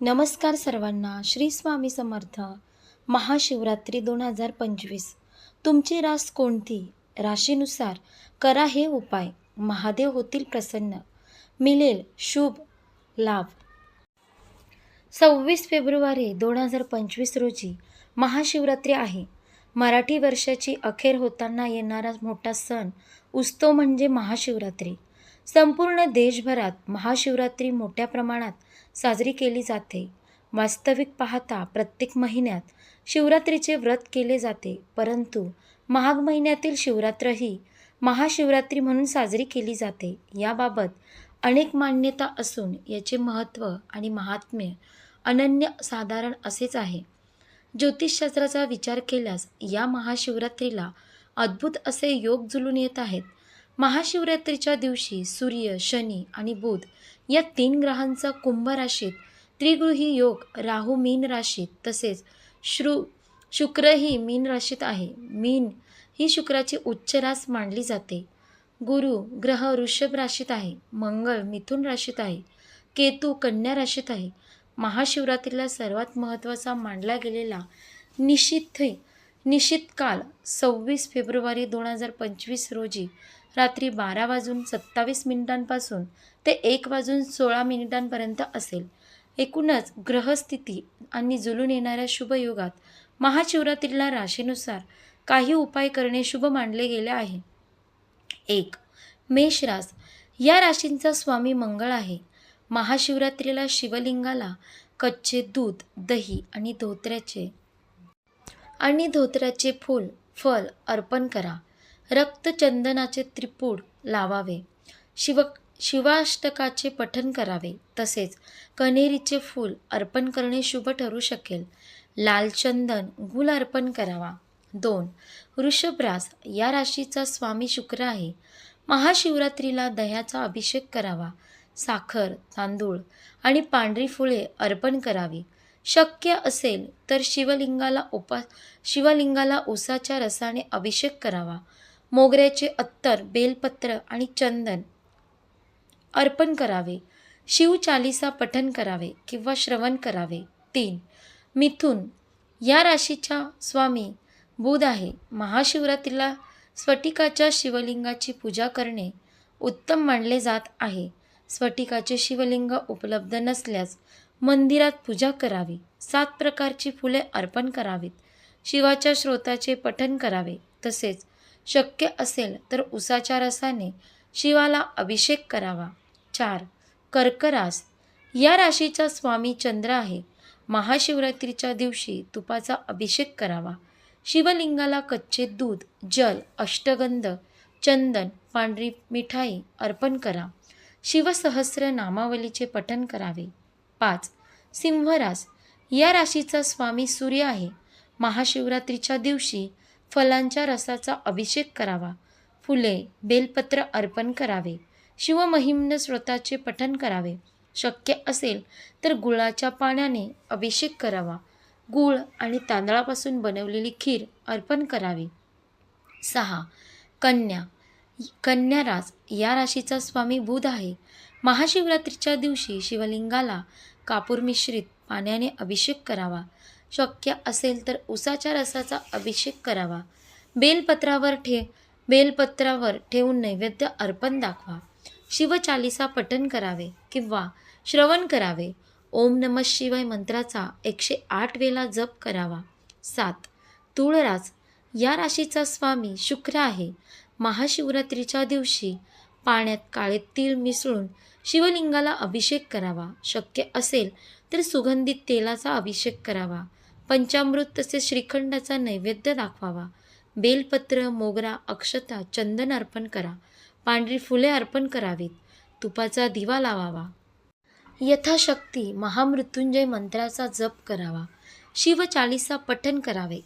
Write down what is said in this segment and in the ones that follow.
नमस्कार सर्वांना श्री स्वामी समर्थ. महाशिवरात्री दोन हजार पंचवीस. तुमची रास कोणती? राशीनुसार करा हे उपाय. महादेव होतील प्रसन्न. मिळेल शुभ लाभ. सव्वीस फेब्रुवारी दोन हजार पंचवीस रोजी महाशिवरात्री आहे. मराठी वर्षाची अखेर होताना येणारा मोठा सण उत्सव म्हणजे महाशिवरात्री. संपूर्ण देशभरात महाशिवरात्री मोठ्या प्रमाणात साजरी केली जाते. वास्तविक पाहता प्रत्येक महिन्यात शिवरात्रीचे व्रत केले जाते परंतु माघ महिन्यातील शिवरात्र ही महाशिवरात्री म्हणून साजरी केली जाते. याबाबत अनेक मान्यता असून याचे महत्त्व आणि महात्म्य अनन्य साधारण असेच आहे. ज्योतिषशास्त्राचा विचार केल्यास या महाशिवरात्रीला अद्भुत असे योग जुलून येत आहेत. महाशिवरात्रीच्या दिवशी सूर्य शनी आणि बुध या तीन ग्रहांचा कुंभ राशीत त्रिगृही योग राहू मीन राशीत तसेच श्रु शुक्रही मीन राशीत आहे. मीन ही शुक्राची उच्च रास मानली जाते. गुरु ग्रह वृषभ राशीत आहे. मंगळ मिथुन राशीत आहे. केतू कन्या राशीत आहे. महाशिवरात्रीला सर्वात महत्त्वाचा मानला गेलेला निशित निश्चित काल सव्वीस फेब्रुवारी दोन हजार पंचवीस रोजी रात्री बारा वाजून सत्तावीस मिनिटांपासून ते एक वाजून सोळा मिनिटांपर्यंत असेल. एकूणच ग्रहस्थिती आणि जुलून येणाऱ्या शुभयुगात महाशिवरात्रीला राशीनुसार काही उपाय करणे शुभ मानले गेले आहे. एक मेष रास. या राशींचा स्वामी मंगळ आहे. महाशिवरात्रीला शिवलिंगाला कच्चे दूध दही आणि धोत्र्याचे आणि धोत्र्याचे फूल फल अर्पण करा. रक्तचंदनाचे त्रिपूड लावावे. शिव शिवाष्टकाचे पठन करावे. तसेच कनेरीचे फूल अर्पण करणे शुभ ठरू शकेल. लाल चंदन गुल अर्पण करावा. दोन वृषभरास या राशीचा स्वामी शुक्र आहे. महाशिवरात्रीला दह्याचा अभिषेक करावा. साखर तांदूळ आणि पांढरी फुले अर्पण करावी. शक्य असेल तर शिवलिंगाला उपा शिवलिंगाला उसाच्या रसाने अभिषेक करावा. मोगऱ्याचे अत्तर बेलपत्र आणि चंदन अर्पण करावे. शिवचालिसा पठन करावे किंवा श्रवण करावे. तीन मिथुन. या राशीच्या स्वामी बुध आहे. महाशिवरात्रीला स्फटिकाच्या शिवलिंगाची पूजा करणे उत्तम मानले जात आहे. स्फटिकाचे शिवलिंग उपलब्ध नसल्यास मंदिरात पूजा करावी. सात प्रकारची फुले अर्पण करावीत. शिवाच्या श्रोताचे पठन करावे. तसेच शक्य असेल तर उसाच्या रसाने शिवाला अभिषेक करावा. चार कर्करास. या राशीचा स्वामी चंद्र आहे. महाशिवरात्रीच्या दिवशी तुपाचा अभिषेक करावा. शिवलिंगाला कच्चे दूध जल अष्टगंध चंदन पांढरी मिठाई अर्पण करा. शिवसहस्र नामावलीचे पठन करावे. पाच. सिंहरास या राशीचा स्वामी सूर्य आहे. महाशिवरात्रीच्या दिवशी फलांच्या रसाचा अभिषेक करावा. फुले बेलपत्र अर्पण करावे. शिवमहिमनं स्वतःचे पठन करावे. शक्य असेल तर गुळाच्या पाण्याने अभिषेक करावा. गूळ आणि तांदळापासून बनवलेली खीर अर्पण करावी. सहा. कन्या. कन्या रास या राशीचा स्वामी बुध आहे. महाशिवरात्रीच्या दिवशी शिवलिंगाला कापूर मिश्रित पाण्याने अभिषेक करावा. शक्य असेल तर उसाच्या रसाचा अभिषेक करावा. बेलपत्रावर ठे बेलपत्रावर ठेवून नैवेद्य अर्पण दाखवा. शिवचालिसा पठन करावे किंवा श्रवण करावे. ओम नम शिवाय मंत्राचा एकशे आठ वेळा जप करावा. सात. तुळराज या राशीचा स्वामी शुक्र आहे. महाशिवरात्रीच्या दिवशी पाण्यात काळे तीळ मिसळून शिवलिंगाला अभिषेक करावा. शक्य असेल तर सुगंधित तेलाचा अभिषेक करावा. पंचामृत तसेच श्रीखंडाचा नैवेद्य दाखवावा. बेलपत्र मोगरा अक्षता चंदन अर्पण करा. पांढरी फुले अर्पण करावीत. तुपाचा दिवा लावावा. यथाशक्ती महामृत्युंजय मंत्राचा जप करावा. शिवचालिसा पठन करावे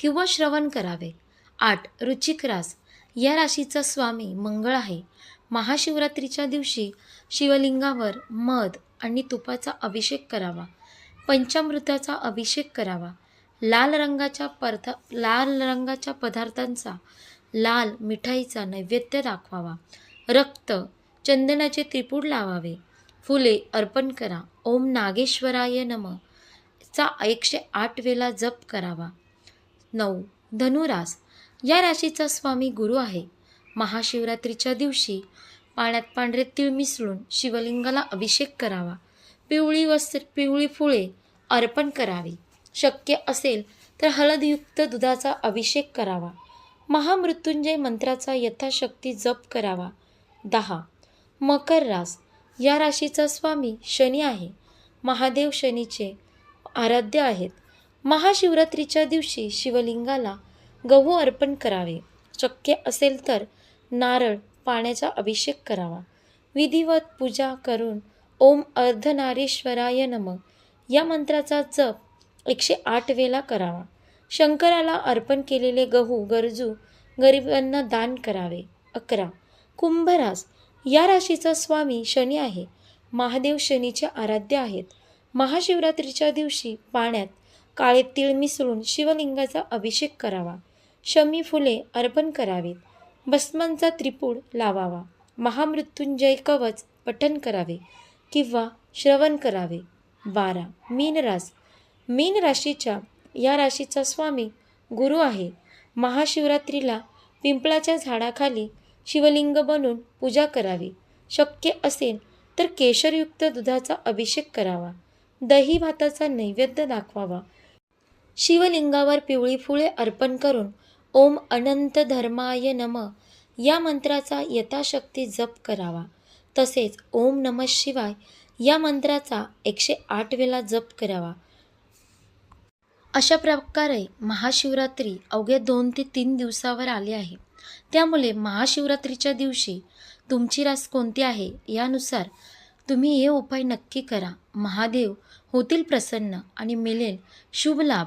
किंवा श्रवण करावे. आठ रुचिक रास. या राशीचा स्वामी मंगळ आहे. महाशिवरात्रीच्या दिवशी शिवलिंगावर मध आणि तुपाचा अभिषेक करावा. पंचामृताचा अभिषेक करावा. लाल रंगाच्या पर्थ लाल रंगाच्या पदार्थांचा लाल मिठाईचा नैवेद्य दाखवावा. रक्त चंदनाचे त्रिपूड लावावे. फुले अर्पण करा. ओम नागेश्वराय नम. चा एकशे आठ वेला जप करावा. नऊ. धनुरास. या राशीचा स्वामी गुरु आहे. महाशिवरात्रीच्या दिवशी पाण्यात पांढरे तीळ मिसळून शिवलिंगाला अभिषेक करावा. पिवळी वस्त्र पिवळी फुळे अर्पण करावी. शक्य असेल तर हळदयुक्त दुधाचा अभिषेक करावा. महामृत्युंजय मंत्राचा यथाशक्ती जप करावा. दहा. मकर रास. या राशीचा स्वामी शनी आहे. महादेव शनीचे आराध्य आहेत. महाशिवरात्रीच्या दिवशी शिवलिंगाला गहू अर्पण करावे. शक्य असेल तर नारळ पाण्याचा अभिषेक करावा. विधिवत पूजा करून ओम अर्धनारीश्वराय नम. या मंत्राचा जप एकशे आठ वेळा करावा. शंकराला अर्पण केलेले गहू गरजू गरिबांना दान करावे. अकरा. कुंभरास. या राशीचा स्वामी शनी आहे. महादेव शनीचे आराध्य आहेत. महाशिवरात्रीच्या दिवशी पाण्यात काळे तीळ मिसळून शिवलिंगाचा अभिषेक करावा. शमी फुले अर्पण करावीत. भस्मांचा त्रिपूड लावावा. महामृत्युंजय कवच पठन करावे किंवा श्रवण करावे. बारा. मीन रास मीन राशीच्या या राशीचा स्वामी गुरु आहे. महाशिवरात्रीला पिंपळाच्या झाडाखाली शिवलिंग बनून पूजा करावी. शक्य असेल तर केशरयुक्त दुधाचा अभिषेक करावा. दही भाताचा नैवेद्य दाखवावा. शिवलिंगावर पिवळी फुले अर्पण करून ओम अनंत धर्माय नम. या मंत्राचा यथाशक्ती जप करावा. तसेच ओम नम शिवाय या मंत्राचा एकशे आठ वेळा जप करावा. अशा प्रकारे महाशिवरात्री अवघ्या दोन ते तीन दिवसावर आली आहे. त्यामुळे महाशिवरात्रीच्या दिवशी तुमची रास कोणती आहे यानुसार तुम्ही हे उपाय नक्की करा. महादेव होतील प्रसन्न आणि मिळेल शुभ लाभ.